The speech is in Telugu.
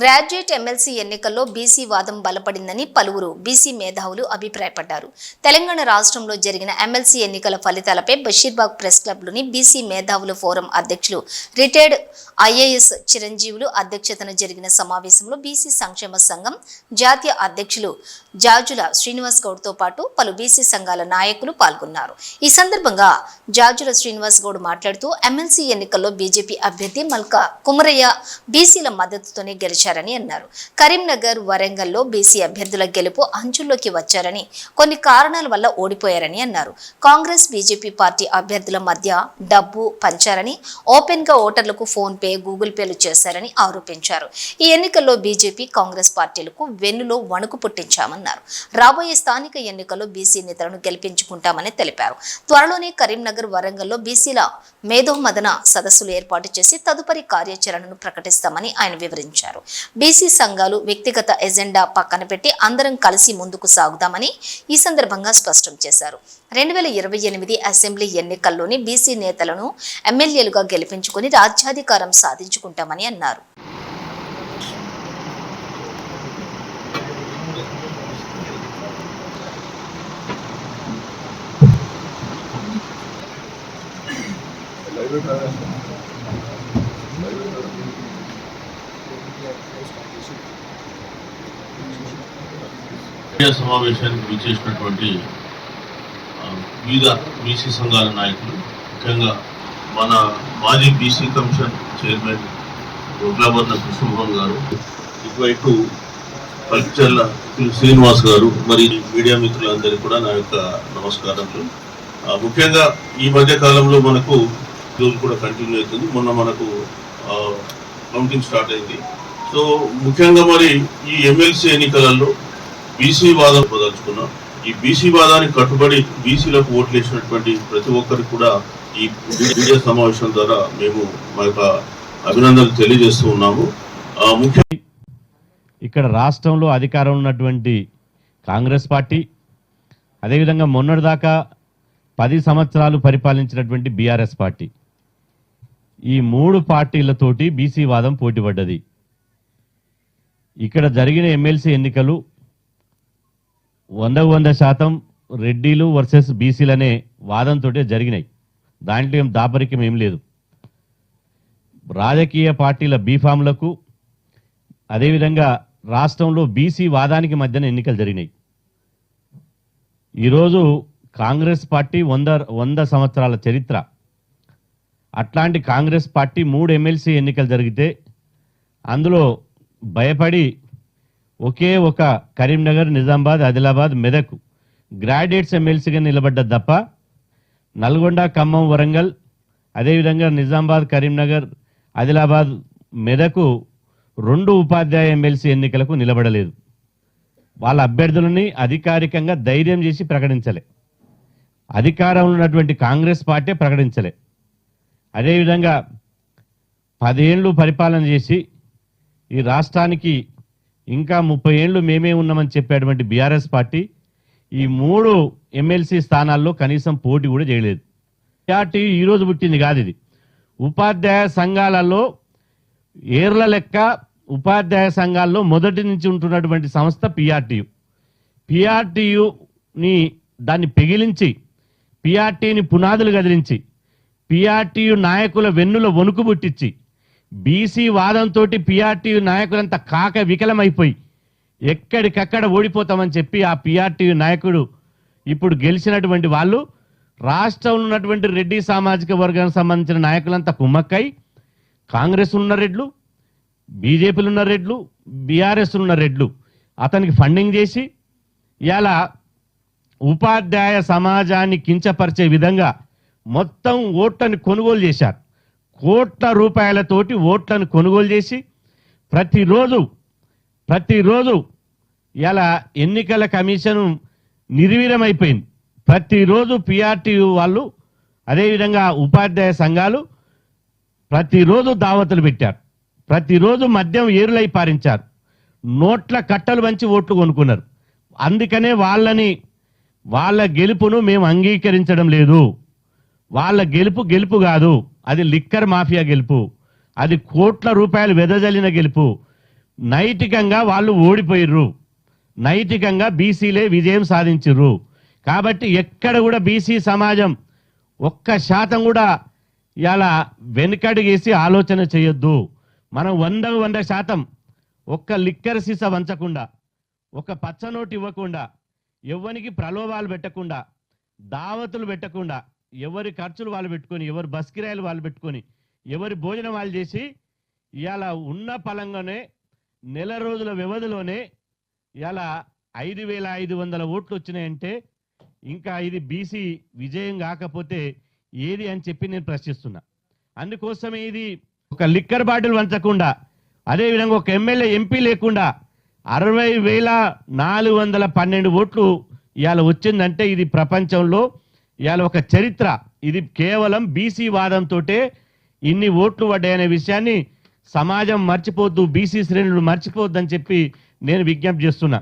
గ్రాడ్యుయేట్ ఎమ్మెల్సీ ఎన్నికల్లో బీసీ వాదం బలపడిందని పలువురు బీసీ మేధావులు అభిప్రాయపడ్డారు. తెలంగాణ రాష్ట్రంలో జరిగిన ఎమ్మెల్సీ ఎన్నికల ఫలితాలపై బషీర్బాగ్ ప్రెస్ క్లబ్లోని బీసీ మేధావుల ఫోరం అధ్యక్షులు రిటైర్డ్ ఐఏఎస్ చిరంజీవులు అధ్యక్షతన జరిగిన సమావేశంలో బీసీ సంక్షేమ సంఘం జాతీయ అధ్యక్షులు జాజుల శ్రీనివాస్ గౌడ్తో పాటు పలు బీసీ సంఘాల నాయకులు పాల్గొన్నారు. ఈ సందర్భంగా జాజుల శ్రీనివాస్ గౌడ్ మాట్లాడుతూ ఎమ్మెల్సీ ఎన్నికల్లో బీజేపీ అభ్యర్థి మల్కా కుమరయ్య బీసీల మద్దతుతోనే గెలిచారని అన్నారు. కరీంనగర్ వరంగల్లో బీసీ అభ్యర్థుల గెలుపు అంచుల్లోకి వచ్చారని కొన్ని కారణాల వల్ల ఓడిపోయారని అన్నారు. కాంగ్రెస్ బీజేపీ పార్టీ అభ్యర్థుల మధ్య డబ్బు పంచారని ఓపెన్గా ఓటర్లకు ఫోన్ పే గూగుల్ పేలు చేశారని ఆరోపించారు. ఈ ఎన్నికల్లో బీజేపీ కాంగ్రెస్ పార్టీలకు వెన్నులో వణుకు పుట్టించామన్నారు. రాబోయే స్థానిక ఎన్నికల్లో బీసీ నేతలను గెలిపించుకుంటామని తెలిపారు. త్వరలోనే కరీంనగర్ వరంగల్లో బీసీల మేధోమదన సదస్సులు ఏర్పాటు చేసి తదుపరి కార్యాచరణను ప్రకటిస్తామని ఆయన వివరించారు. బీసీ సంఘాలు వ్యక్తిగత ఎజెండా పక్కన పెట్టి అందరం కలిసి ముందుకు సాగుదామని ఈ సందర్భంగా స్పష్టం చేశారు. రెండు వేల ఇరవై ఎనిమిది అసెంబ్లీ ఎన్నికల్లోని బీసీ నేతలను ఎమ్మెల్యేలుగా గెలిపించుకుని రాజ్యాధికారం సాధించుకుంటామని అన్నారు. మీడియా సమావేశానికి విచ్చేసినటువంటి వివిధ బీసీ సంఘాల నాయకులు ముఖ్యంగా మన మాజీ BC commission chairman Rudrabharana Krishnamohan గారు ఇటువైపు పల్చర్ల శ్రీనివాస్ గారు మరి మీడియా మిత్రులందరికీ కూడా నా యొక్క నమస్కారాలు ముఖ్యంగా ఈ మధ్య కాలంలో మనకు రోజు కూడా కంటిన్యూ అవుతుంది. మొన్న మనకు కౌంటింగ్ స్టార్ట్ అయింది. సో ముఖ్యంగా మరి ఈ ఎమ్మెల్సీ ఎన్నికలలో బీసీ వాదం పొదలుచుకున్నాం. ఈ బీసీ వాదానికి కట్టుబడి బీసీలకు ఓట్లు వేసినటువంటి ప్రతి ఒక్కరికి కూడా ఈ మీడియా సమావేశం ద్వారా మేము మా యొక్క అభినందనలు తెలియజేస్తూ ఉన్నాము. ముఖ్య ఇక్కడ రాష్ట్రంలో అధికారం ఉన్నటువంటి కాంగ్రెస్ పార్టీ అదేవిధంగా మొన్నటిదాకా పది సంవత్సరాలు పరిపాలించినటువంటి బీఆర్ఎస్ పార్టీ. ఈ మూడు పార్టీలతోటి బీసీ వాదం పోటీపడ్డది. ఇక్కడ జరిగిన ఎమ్మెల్సీ ఎన్నికలు వందకు వంద శాతం రెడ్డిలు వర్సెస్ బీసీలు అనే వాదంతో జరిగినాయి. దాంట్లో ఏం దాపరికం ఏం లేదు. రాజకీయ పార్టీల బీఫామ్లకు అదేవిధంగా రాష్ట్రంలో బీసీ వాదానికి మధ్యన ఎన్నికలు జరిగినాయి. ఈరోజు కాంగ్రెస్ పార్టీ వంద వంద సంవత్సరాల చరిత్ర. అట్లాంటి కాంగ్రెస్ పార్టీ మూడు ఎమ్మెల్సీ ఎన్నికలు జరిగితే అందులో భయపడి ఒకే ఒక కరీంనగర్ నిజామాబాద్ ఆదిలాబాద్ మెదక్ గ్రాడ్యుయేట్స్ ఎమ్మెల్సీగా నిలబడ్డ తప్ప నల్గొండ ఖమ్మం వరంగల్ అదేవిధంగా నిజామాబాద్ కరీంనగర్ ఆదిలాబాద్ మెదకు రెండు ఉపాధ్యాయ ఎమ్మెల్సీ ఎన్నికలకు నిలబడలేదు. వాళ్ళ అభ్యర్థులని అధికారికంగా ధైర్యం చేసి ప్రకటించలే. అధికారంలో ఉన్నటువంటి కాంగ్రెస్ పార్టీ ప్రకటించలే. అదేవిధంగా పదేళ్ళు పరిపాలన చేసి ఈ రాష్ట్రానికి ఇంకా ముప్పై ఏళ్ళు మేమే ఉన్నామని చెప్పేటువంటి బీఆర్ఎస్ పార్టీ ఈ మూడు ఎమ్మెల్సీ స్థానాల్లో కనీసం పోటీ కూడా చేయలేదు. పార్టీ ఈ రోజు పుట్టింది కాదు ఇది. ఉపాధ్యాయ సంఘాలలో ఏర్ల లెక్క ఉపాధ్యాయ సంఘాల్లో మొదటి నుంచి ఉంటున్నటువంటి సంస్థ పిఆర్టీయు. పిఆర్టీయుని దాన్ని పెగిలించి పిఆర్టీని పునాదులు కదిలించి పిఆర్టీయు నాయకుల వెన్నుల వణుకు పుట్టించి బీసీ వాదంతో పిఆర్టీ నాయకులంతా కాక వికలమైపోయి ఎక్కడికక్కడ ఓడిపోతామని చెప్పి ఆ పిఆర్టీ నాయకుడు ఇప్పుడు గెలిచినటువంటి వాళ్ళు రాష్ట్రంలో ఉన్నటువంటి రెడ్డి సామాజిక వర్గానికి సంబంధించిన నాయకులంతా కుమ్మక్కై కాంగ్రెస్ ఉన్న రెడ్లు బీజేపీలు ఉన్న రెడ్లు బీఆర్ఎస్ ఉన్న రెడ్లు అతనికి ఫండింగ్ చేసి ఇలా ఉపాధ్యాయ సమాజాన్ని కించపరిచే విధంగా మొత్తం ఓట్లను కొనుగోలు చేశారు. కోట్ల రూపాయలతోటి ఓట్లను కొనుగోలు చేసి ప్రతిరోజు ప్రతిరోజు ఇలా ఎన్నికల కమిషన్ నిర్వీర్యమైపోయింది. ప్రతిరోజు పిఆర్టీ వాళ్ళు అదేవిధంగా ఉపాధ్యాయ సంఘాలు ప్రతిరోజు దావతులు పెట్టారు. ప్రతిరోజు మద్యం ఏరులై పారించారు. నోట్ల కట్టలు వంచి ఓట్లు కొనుక్కున్నారు. అందుకనే వాళ్ళని వాళ్ళ గెలుపును మేము అంగీకరించడం లేదు. వాళ్ళ గెలుపు గెలుపు కాదు. అది లిక్కర్ మాఫియా గెలుపు. అది కోట్ల రూపాయలు వెదజల్లిన గెలుపు. నైతికంగా వాళ్ళు ఓడిపోయిర్రు. నైతికంగా బీసీలే విజయం సాధించరు కాబట్టి ఎక్కడ కూడా బీసీ సమాజం ఒక్క శాతం కూడా ఇలా వెనుకడుగేసి ఆలోచన చేయొద్దు. మనం వంద వంద శాతం ఒక్క లిక్కర్ సీస వంచకుండా ఒక పచ్చనోటు ఇవ్వకుండా ఎవ్వనికి ప్రలోభాలు పెట్టకుండా దావతులు పెట్టకుండా ఎవరి ఖర్చులు వాళ్ళు పెట్టుకొని ఎవరి బస్ కిరాయిలు వాళ్ళు పెట్టుకొని ఎవరి భోజనం వాళ్ళు చేసి ఇవాళ ఉన్న పలంగానే నెల రోజుల వ్యవధిలోనే ఇలా ఐదు వేల ఐదు వందల ఓట్లు వచ్చినాయంటే ఇంకా ఇది బీసీ విజయం కాకపోతే ఏది అని చెప్పి నేను ప్రశ్నిస్తున్నా. అందుకోసమే ఇది ఒక లిక్కర్ బాటిల్ వంచకుండా అదేవిధంగా ఒక ఎమ్మెల్యే ఎంపీ లేకుండా అరవై వేల నాలుగు వందల పన్నెండు ఓట్లు ఇవాళ వచ్చిందంటే ఇది ప్రపంచంలో ఇవాళ ఒక చరిత్ర. ఇది కేవలం బీసీ వాదంతో ఇన్ని ఓట్లు పడ్డాయనే విషయాన్ని సమాజం మర్చిపోద్దు బీసీ శ్రేణులు మర్చిపోద్దని చెప్పి నేను విజ్ఞప్తి చేస్తున్నా.